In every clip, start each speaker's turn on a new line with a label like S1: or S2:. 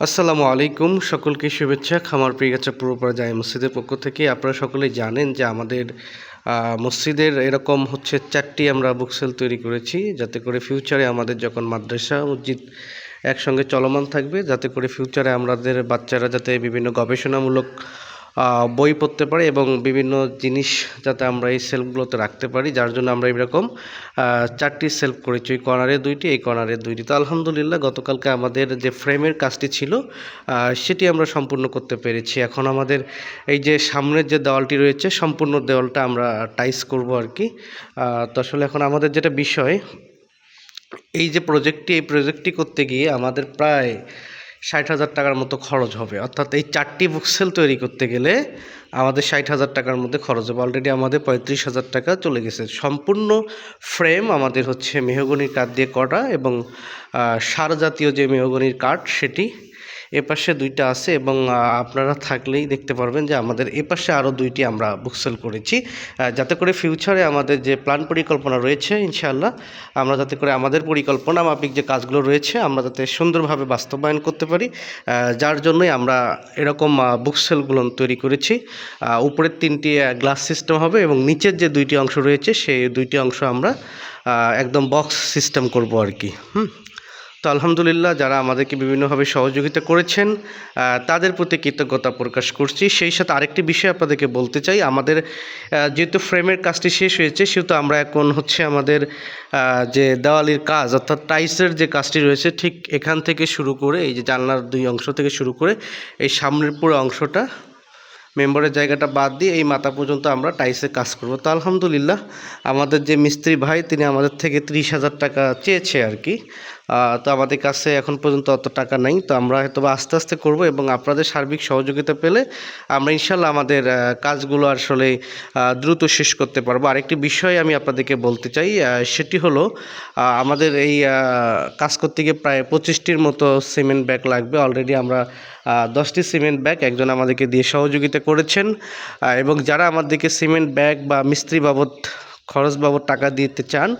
S1: আসসালামু আলাইকুম, সকলকে শুভেচ্ছা। খামার প্রিয়াচা পূর্বপাড়া জায় মসজিদের পক্ষ থেকে আপনারা সকলেই জানেন যে আমাদের মসজিদের এরকম হচ্ছে চারটি আমরা বুকসেল তৈরি করেছি, যাতে করে ফিউচারে আমাদের যখন মাদ্রাসা, মসজিদ একসঙ্গে চলমান থাকবে, যাতে করে ফিউচারে আমাদের বাচ্চারা যাতে বিভিন্ন গবেষণামূলক বই পড়তে পারে এবং বিভিন্ন জিনিস যাতে আমরা এই সেলফগুলোতে রাখতে পারি, যার জন্য আমরা এরকম চারটি সেলফ করেছি। ওই কর্নারে দুইটি, এই কর্নারে দুইটি। তো আলহামদুলিল্লাহ, গতকালকে আমাদের যে ফ্রেমের কাজটি ছিল সেটি আমরা সম্পূর্ণ করতে পেরেছি। এখন আমাদের এই যে সামনের যে দেওয়ালটি রয়েছে, সম্পূর্ণ দেওয়ালটা আমরা টাইস করব আর কি। তো আসলে এখন আমাদের যেটা বিষয়, এই যে প্রজেক্টটি, এই প্রজেক্টটি করতে গিয়ে আমাদের প্রায় ষাট হাজার টাকার মতো খরচ হবে। অর্থাৎ এই চারটি বুকসেল তৈরি করতে গেলে আমাদের ষাট হাজার টাকার মধ্যে খরচ হবে। অলরেডি আমাদের পঁয়ত্রিশ হাজার টাকা চলে গেছে। সম্পূর্ণ ফ্রেম আমাদের হচ্ছে মেহগনির কাঠ দিয়ে করা এবং সার জাতীয় যে মেহগনির কাঠ, সেটি এপাশে দুইটা আছে এবং আপনারা থাকলেই দেখতে পারবেন যে আমাদের এপাশে আরও দুইটি আমরা বুকসেল করেছি। যাতে করে ফিউচারে আমাদের যে প্ল্যান পরিকল্পনা রয়েছে, ইনশাআল্লাহ, আমরা যাতে করে আমাদের পরিকল্পনা মাফিক যে কাজগুলো রয়েছে, আমরা যাতে সুন্দরভাবে বাস্তবায়ন করতে পারি। যার জন্যই আমরা এরকম বুকসেলগুলো তৈরি করেছি। উপরের তিনটি গ্লাস সিস্টেম হবে এবং নিচের যে দুইটি অংশ রয়েছে, সেই দুইটি অংশ আমরা একদম বক্স সিস্টেম করব আর কি। হুম? তো আলহামদুলিল্লাহ যারা আমাদেরকে বিভিন্নভাবে সহযোগিতা করেছেন তাদের প্রতি কৃতজ্ঞতা প্রকাশ করছি। সেই সাথে আরেকটি বিষয় আপনাদেরকে বলতে চাই, আমাদের যেহেতু ফ্রেমের কাজটি শেষ হয়েছে, সেহেতু আমরা এখন হচ্ছে আমাদের যে দেওয়ালির কাজ, অর্থাৎ টাইসের যে কাজটি রয়েছে, ঠিক এখান থেকে শুরু করে, এই যে জানলার দুই অংশ থেকে শুরু করে, এই সামনের পুরো অংশটা, মেম্বারের জায়গাটা বাদ দিয়ে এই মাথা পর্যন্ত আমরা টাইসের কাজ করব। তো আলহামদুলিল্লাহ, আমাদের যে মিস্ত্রি ভাই, তিনি আমাদের থেকে ত্রিশ হাজার টাকা চেয়েছে আর কি। তো আমাদের কাছে এখন পর্যন্ত অত টাকা নাই। তো আমরা হয়তো আস্তে আস্তে করব এবং আপনাদের সার্বিক সহযোগিতা পেলে আমরা ইনশাল্লাহ আমাদের কাজগুলো আসলে দ্রুত শেষ করতে পারব। আরেকটি বিষয় আমি আপনাদেরকে বলতে চাই সেটি হলো আমাদের এই কাজ করতে গিয়ে প্রায় পঁচিশটির মতো সিমেন্ট ব্যাগ লাগবে। অলরেডি আমরা দশটি সিমেন্ট ব্যাগ একজন আমাদেরকে দিয়ে সহযোগিতা করেছেন। এবং যারা আমাদেরকে সিমেন্ট ব্যাগ বা মিস্ত্রি বাবদ খরচ বাবদ টাকা দিতে চান,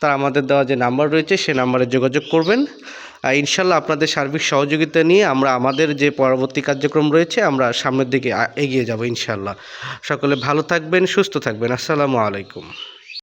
S1: তারা আমাদের দেওয়া যে নাম্বার রয়েছে, সে নাম্বারে যোগাযোগ করবেন। আর ইনশাল্লাহ আপনাদের সার্বিক সহযোগিতা নিয়ে আমরা আমাদের যে পরবর্তী কার্যক্রম রয়েছে, আমরা সামনের দিকে এগিয়ে যাব ইনশাল্লাহ। সকলে ভালো থাকবেন, সুস্থ থাকবেন। আসসালামু আলাইকুম।